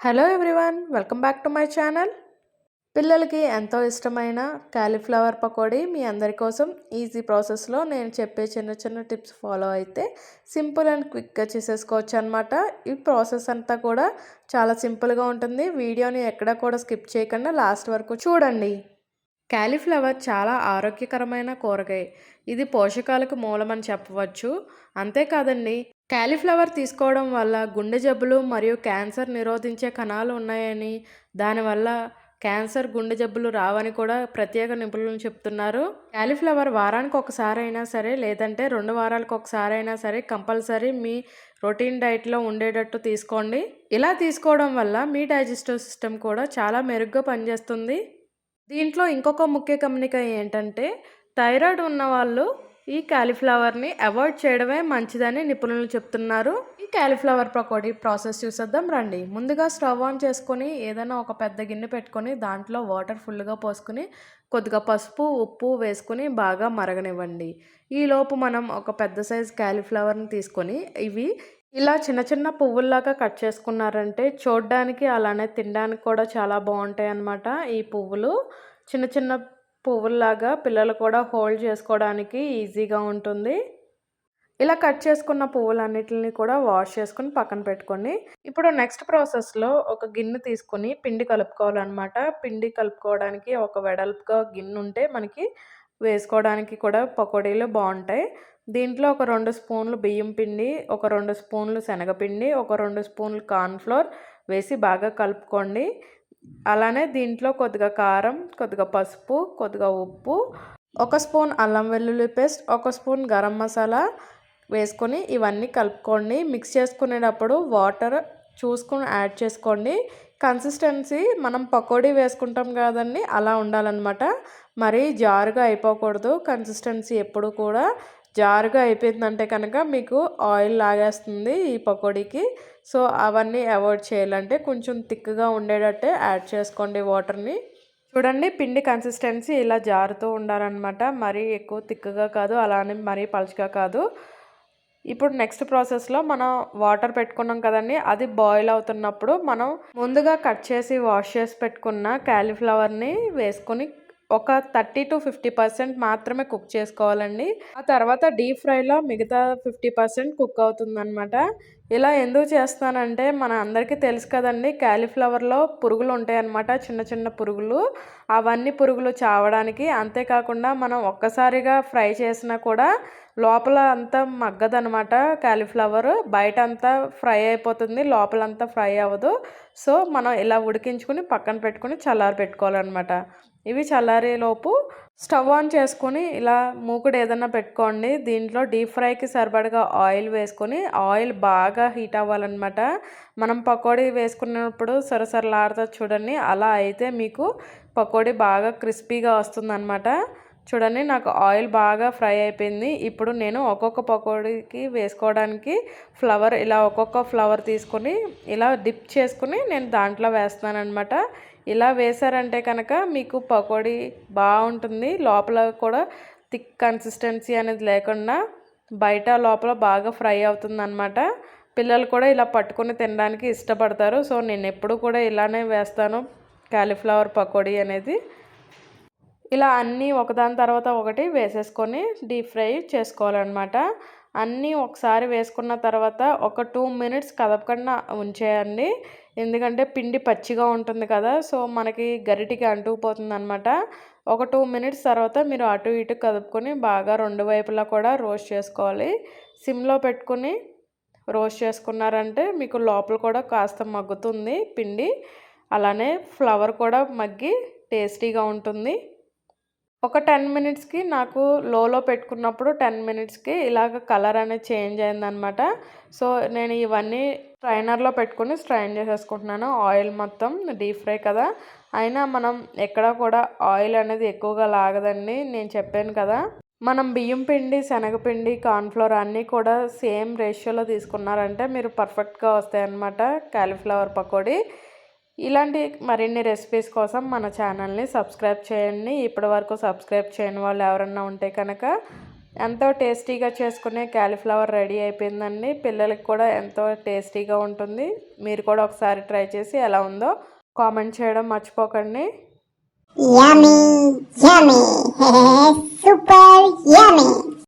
Hello everyone welcome back to my channel పిల్లలకి ఎంతో ఇష్టమైన కాలీఫ్లవర్ పకోడీ మీ అందరి కోసం ఈజీ ప్రాసెస్లో నేను చెప్పే చిన్న చిన్న టిప్స్ ఫాలో అయితే సింపుల్ అండ్ క్విక్గా చేసేసుకోవచ్చు అనమాట ఈ ప్రాసెస్ అంతా కూడా చాలా సింపుల్గా ఉంటుంది. వీడియోని ఎక్కడ కూడా స్కిప్ చేయకుండా లాస్ట్ వరకు చూడండి. క్యాలీఫ్లవర్ చాలా ఆరోగ్యకరమైన కూరగాయ. ఇది పోషకాలకు మూలమని చెప్పవచ్చు. అంతేకాదండి క్యాలీఫ్లవర్ తీసుకోవడం వల్ల గుండె జబ్బులు మరియు క్యాన్సర్ నిరోధించే కణాలు ఉన్నాయని దానివల్ల క్యాన్సర్ గుండె జబ్బులు రావని కూడా ప్రత్యేక నిపుణులు చెప్తున్నారు. క్యాలీఫ్లవర్ వారానికి ఒకసారి అయినా సరే లేదంటే రెండు వారాలకు ఒకసారి అయినా సరే కంపల్సరీ మీ రొటీన్ డైట్లో ఉండేటట్టు తీసుకోండి. ఇలా తీసుకోవడం వల్ల మీ డైజెస్టివ్ సిస్టమ్ కూడా చాలా మెరుగ్గా పనిచేస్తుంది. దీంట్లో ఇంకొక ముఖ్య కమ్యూనిక ఏంటంటే థైరాయిడ్ ఉన్న వాళ్ళు ఈ క్యాలీఫ్లవర్ని అవాయిడ్ చేయడమే మంచిదని నిపుణులు చెప్తున్నారు. ఈ క్యాలీఫ్లవర్ పకోడీ ప్రాసెస్ చూసేద్దాం రండి. ముందుగా స్టవ్ ఆన్ చేసుకొని ఏదైనా ఒక పెద్ద గిన్నె పెట్టుకొని దాంట్లో వాటర్ ఫుల్గా పోసుకుని కొద్దిగా పసుపు ఉప్పు వేసుకుని బాగా మరగనివ్వండి. ఈలోపు మనం ఒక పెద్ద సైజ్ క్యాలీఫ్లవర్ని తీసుకొని ఇవి ఇలా చిన్న చిన్న పువ్వుల్లాగా కట్ చేసుకున్నారంటే చూడడానికి అలానే తినడానికి కూడా చాలా బాగుంటాయి అన్నమాట ఈ పువ్వులు. చిన్న చిన్న పువ్వుల్లాగా పిల్లలు కూడా హోల్డ్ చేసుకోవడానికి ఈజీగా ఉంటుంది. ఇలా కట్ చేసుకున్న పువ్వులన్నిటిని కూడా వాష్ చేసుకుని పక్కన పెట్టుకోండి ఇప్పుడు నెక్స్ట్ ప్రాసెస్లో ఒక గిన్నె తీసుకొని పిండి కలుపుకోవాలన్నమాట. పిండి కలుపుకోవడానికి ఒక వెడల్పుగా గిన్నె ఉంటే మనకి వేసుకోవడానికి కూడా పకోడీలు బాగుంటాయి. దీంట్లో ఒక రెండు స్పూన్లు బియ్యం పిండి ఒక రెండు స్పూన్లు శనగపిండి ఒక రెండు స్పూన్లు కార్న్ఫ్లోర్ వేసి బాగా కలుపుకోండి. అలానే దీంట్లో కొద్దిగా కారం కొద్దిగా పసుపు కొద్దిగా ఉప్పు ఒక స్పూన్ అల్లం వెల్లుల్లి పేస్ట్ ఒక స్పూన్ గరం మసాలా వేసుకొని ఇవన్నీ కలుపుకోండి. మిక్స్ చేసుకునేటప్పుడు వాటర్ చూసుకొని యాడ్ చేసుకోండి. కన్సిస్టెన్సీ మనం పకోడీ వేసుకుంటాం కదండి అలా ఉండాలన్నమాట. మరీ జారుగా అయిపోకూడదు కన్సిస్టెన్సీ ఎప్పుడు కూడా. జారుగా అయిపోయిందంటే కనుక మీకు ఆయిల్ లాగేస్తుంది ఈ పకోడీకి. సో అవన్నీ అవాయిడ్ చేయాలంటే కొంచెం థిక్గా ఉండేటట్టే యాడ్ చేసుకోండి వాటర్ని. చూడండి పిండి కన్సిస్టెన్సీ ఇలా జారుతూ ఉండాలన్నమాట. మరీ ఎక్కువ థిక్గా కాదు అలానే మరీ పలుచగా కాదు. ఇప్పుడు నెక్స్ట్ ప్రాసెస్లో మనం వాటర్ పెట్టుకున్నాం కదండి అది బాయిల్ అవుతున్నప్పుడు మనం ముందుగా కట్ చేసి వాష్ చేసి పెట్టుకున్న క్యాలీఫ్లవర్ని వేసుకొని ఒక థర్టీ టు ఫిఫ్టీ పర్సెంట్ మాత్రమే కుక్ చేసుకోవాలండి. ఆ తర్వాత డీప్ ఫ్రైలో మిగతా ఫిఫ్టీ పర్సెంట్ కుక్ అవుతుందన్నమాట. ఇలా ఎందుకు చేస్తానంటే మన అందరికీ తెలుసు కదండి క్యాలీఫ్లవర్లో పురుగులు ఉంటాయి అన్నమాట చిన్న చిన్న పురుగులు. అవన్నీ పురుగులు చావడానికి అంతేకాకుండా మనం ఒక్కసారిగా ఫ్రై చేసినా కూడా లోపల అంతా మగ్గదనమాట క్యాలీఫ్లవర్. బయట అంతా ఫ్రై అయిపోతుంది లోపలంతా ఫ్రై అవ్వదు. సో మనం ఇలా ఉడికించుకుని పక్కన పెట్టుకుని చల్లారి పెట్టుకోవాలన్నమాట ఇవి చల్లారేలోపు స్టవ్ ఆన్ చేసుకొని ఇలా మూకుడు ఏదైనా పెట్టుకోండి. దీంట్లో డీప్ ఫ్రైకి సరిపడగా ఆయిల్ వేసుకొని ఆయిల్ బాగా హీట్ అవ్వాలన్నమాట. మనం పకోడీ వేసుకున్నప్పుడు సరసరలాడుతా చూడండి. అలా అయితే మీకు పకోడీ బాగా క్రిస్పీగా వస్తుందన్నమాట. చూడండి నాకు ఆయిల్ బాగా ఫ్రై అయిపోయింది. ఇప్పుడు నేను ఒక్కొక్క పకోడీకి వేసుకోవడానికి ఫ్లవర్ ఇలా ఒక్కొక్క ఫ్లవర్ తీసుకొని ఇలా డిప్ చేసుకుని నేను దాంట్లో వేస్తున్నాను అనమాట ఇలా వేసారంటే కనుక మీకు పకోడీ బాగుంటుంది. లోపల కూడా థిక్ కన్సిస్టెన్సీ అనేది లేకుండా బయట లోపల బాగా ఫ్రై అవుతుంది అనమాట పిల్లలు కూడా ఇలా పట్టుకొని తినడానికి ఇష్టపడతారు. సో నేను ఎప్పుడు కూడా ఇలానే వేస్తాను. క్యాలీఫ్లవర్ పకోడీ అనేది. ఇలా అన్నీ ఒకదాని తర్వాత ఒకటి వేసేసుకొని డీప్ ఫ్రై చేసుకోవాలన్నమాట. అన్నీ ఒకసారి వేసుకున్న తర్వాత ఒక టూ మినిట్స్ కదపకుండా ఉంచేయండి. ఎందుకంటే పిండి పచ్చిగా ఉంటుంది కదా సో మనకి గరిటికి అంటుకుపోతుంది అనమాట ఒక టూ మినిట్స్ తర్వాత మీరు అటు ఇటు కదుపుకొని బాగా రెండు వైపులా కూడా రోస్ట్ చేసుకోవాలి. సిమ్లో పెట్టుకుని రోస్ట్ చేసుకున్నారంటే మీకు లోపల కూడా కాస్త మగ్గుతుంది పిండి. అలానే ఫ్లవర్ కూడా మగ్గి టేస్టీగా ఉంటుంది. ఒక టెన్ మినిట్స్కి నాకు లోలో పెట్టుకున్నప్పుడు టెన్ మినిట్స్కి ఇలాగ కలర్ అనేది చేంజ్ అయిందనమాట సో నేను ఇవన్నీ స్ట్రైనర్లో పెట్టుకుని స్ట్రైన్ చేసేసుకుంటున్నాను. ఆయిల్ మొత్తం డీప్ ఫ్రై కదా. అయినా మనం ఎక్కడ కూడా ఆయిల్ అనేది ఎక్కువగా లాగదండి. నేను చెప్పాను కదా. మనం బియ్యం పిండి శనగపిండి కార్న్ఫ్లవర్ అన్నీ కూడా సేమ్ రేషియోలో తీసుకున్నారంటే మీరు పర్ఫెక్ట్గా వస్తాయన్నమాట. క్యాలీఫ్లవర్ పకోడీ. ఇలాంటి మరిన్ని రెసిపీస్ కోసం మన ఛానల్ని సబ్స్క్రైబ్ చేయండి. ఇప్పటి వరకు సబ్స్క్రైబ్ చేయని వాళ్ళు ఎవరన్నా ఉంటే కనుక ఎంతో టేస్టీగా చేసుకునే క్యాలీఫ్లవర్ రెడీ అయిపోయిందండి. పిల్లలకి కూడా ఎంతో టేస్టీగా ఉంటుంది. మీరు కూడా ఒకసారి ట్రై చేసి ఎలా ఉందో కామెంట్ చేయడం మర్చిపోకండి. Yummy, yummy, super.